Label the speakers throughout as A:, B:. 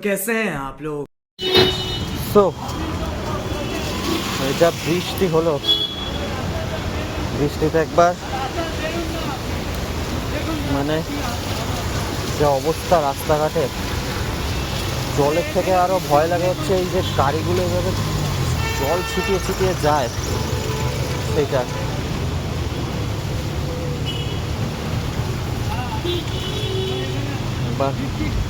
A: कैसे हैं आप लोग
B: তো এটা বৃষ্টি হলো বৃষ্টিতে একবার মানে যে অবস্থা রাস্তাঘাটে জলের থেকে আরো ভয় লাগে হচ্ছে এই যে গাড়িগুলো এভাবে জল ছিটিয়ে ছিটিয়ে যায় সেইটা এবার রাস- মানে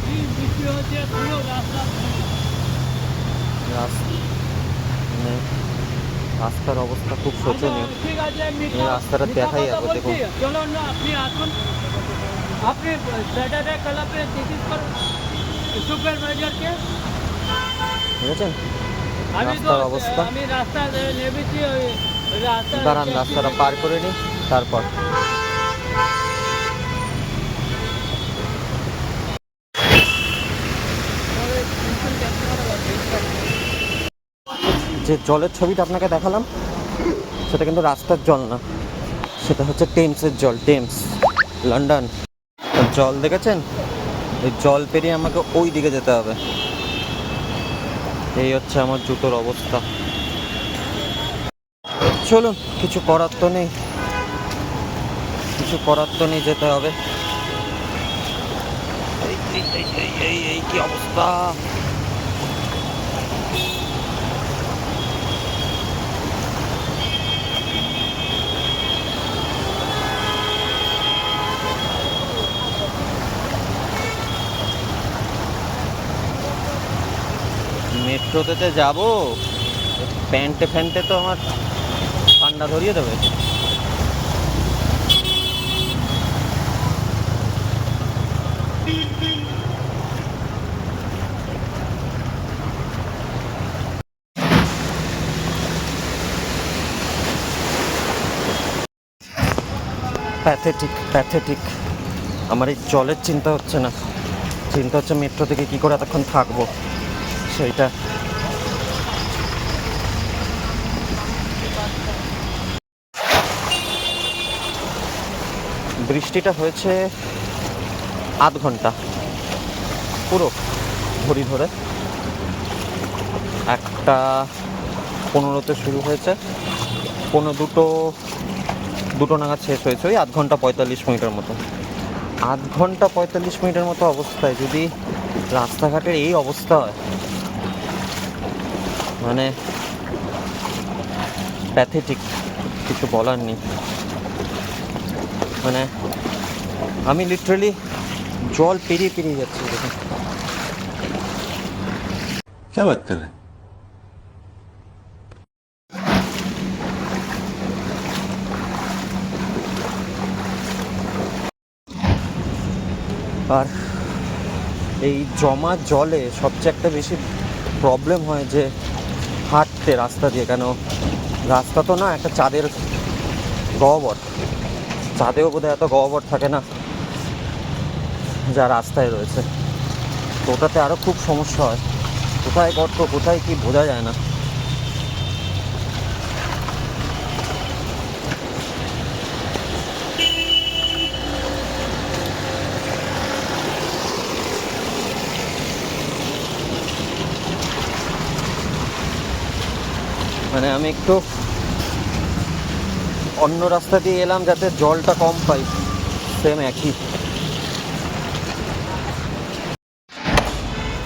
B: রাস্তার অবস্থা খুব শোচনীয়। রাস্তাটা দেখাই যাবে। দেখুন।
C: আপনি আসুন। আপনি স্যাটারডে ক্লাবে জিজ্ঞেস করুন সুপারভাইজারকে
B: বুঝেছেন রাস্তার অবস্থা।
C: আমি রাস্তা নেমেছি
B: দাঁড়ান রাস্তাটা পার করে নিই তারপর। যে জলের ছবিটা আপনাকে দেখালাম সেটা কিন্তু রাস্তার জল না। সেটা হচ্ছে টেমসের জল টেমস লন্ডন। জল দেখেছেন? এই জল পেরিয়ে আমাকে ওই দিকে যেতে হবে। এই হচ্ছে আমার জুতোর অবস্থা। চলুন কিছু করার তো নেই। কিছু করার তো নেই যেতে হবে। এই, এই, এই, কি অবস্থা? মেট্রোতে যাব। প্যান্টে ফ্যান্টে তো আমার ঠান্ডা ধরিয়ে দেবে। প্যাথেটিক প্যাথেটিক আমার এই জলের চিন্তা হচ্ছে না। চিন্তা হচ্ছে মেট্রো থেকে কী করে এতক্ষণ থাকব। সেইটা বৃষ্টিটা হয়েছে আধ ঘণ্টা, পুরো ঘড়ি ধরে। একটা পনেরোতে শুরু হয়েছে, পনেরো দুটো দুটো নাগাদ শেষ হয়েছে, ওই আধ ঘণ্টা পঁয়তাল্লিশ মিনিটের মতো। আধ ঘণ্টা পঁয়তাল্লিশ মিনিটের মতো অবস্থায় যদি রাস্তাঘাটের এই অবস্থা হয় মানে প্যাথেটিক কিছু বলার নেই মানে আমি লিটারালি জল পেরিয়ে পেরিয়ে যাচ্ছি দেখুন
D: क्या बात कर रहे हैं
B: আর এই জমা জলে সবচেয়ে একটা বেশি প্রবলেম হয় যে হাঁটতে রাস্তা দিয়ে কেন? রাস্তা তো না, একটা চাঁদের গহবর। চাঁদেও বোধহয় এত গহবর থাকে না, যা রাস্তায় রয়েছে। তো ওটাতে আরও খুব সমস্যা হয়। কোথায় গর্ত, কোথায় কি বোঝা যায় না। মানে আমি একটু অন্য রাস্তা দিয়ে এলাম যাতে জলটা কম পাই। সেম একই।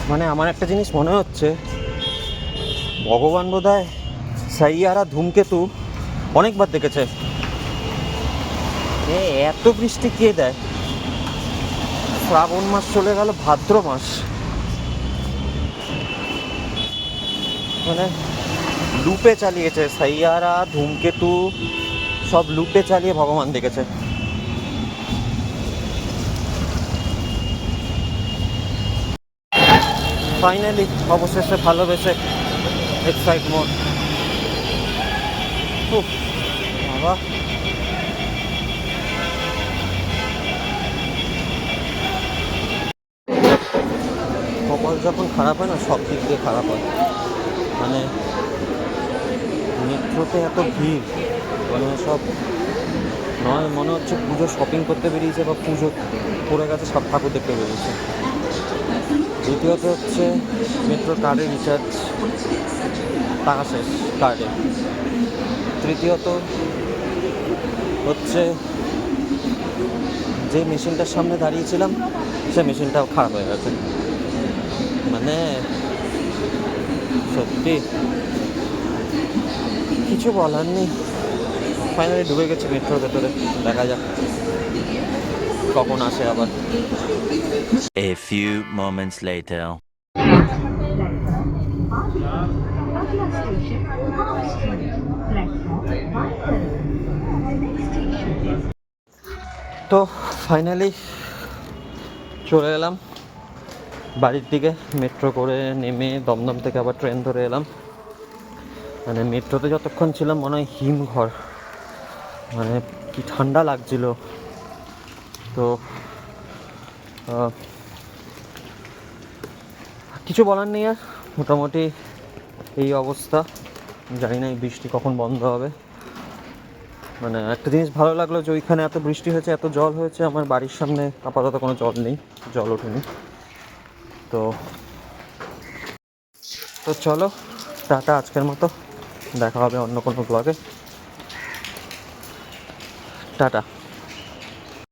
B: মানে আমার একটা জিনিস মনে হচ্ছে, ভগবান বোধহয় সাইয়ারা ধূমকেতু অনেকবার দেখেছে। এ, এত বৃষ্টি কে দেয়? শ্রাবণ মাস চলে গেল, ভাদ্র মাস। মানে লুপে চালিয়েছে, সাইয়ারা, ধূমকেতু, সব লুপে চালিয়ে ভগবান দেখেছে। ফাইনালি অবশেষে ভালোবেসে এক্সাইট মোড বাবা। কপাল যখন খারাপ হয় না, সব দিক দিয়ে খারাপ হয়। মানে মেট্রোতে এত ভিড় মানে সব নয়, মনে হচ্ছে পুজো শপিং করতে বেরিয়েছে বা পুজো পড়ে গেছে, সব ঠাকুর দেখতে বেরিয়েছে। দ্বিতীয়ত হচ্ছে মেট্রো কার্ডে রিচার্জ টাকা শেষ কার্ডে তৃতীয়ত হচ্ছে যে মেশিনটার সামনে দাঁড়িয়েছিলাম, সে মেশিনটাও খারাপ হয়ে গেছে। মানে সত্যি কিছু বলার নেই। ফাইনালি ঢুকে গেছে মেট্রোর ভেতরে। দেখা যাক কখন আসে আবার।
A: A few moments later.
B: তো ফাইনালি চলে এলাম। বাড়ির দিকে মেট্রো করে নেমে দমদম থেকে আবার ট্রেন ধরে এলাম। মানে মেট্রোতে যতক্ষণ ছিলাম, মনে হয় হিমঘর। মানে কি ঠান্ডা লাগছিল। তো কিছু বলার নেই আর। মোটামুটি এই অবস্থা। জানি না এই বৃষ্টি কখন বন্ধ হবে। মানে একটা জিনিস ভালো লাগল যে ওইখানে এত বৃষ্টি হয়েছে, এত জল হয়েছে, আমার বাড়ির সামনে আপাতত কোনো জল নেই, জল ওঠেনি। তো তো চলো, টাটা আজকের মতো। দেখা হবে অন্য কোনো ব্লগে টাটা।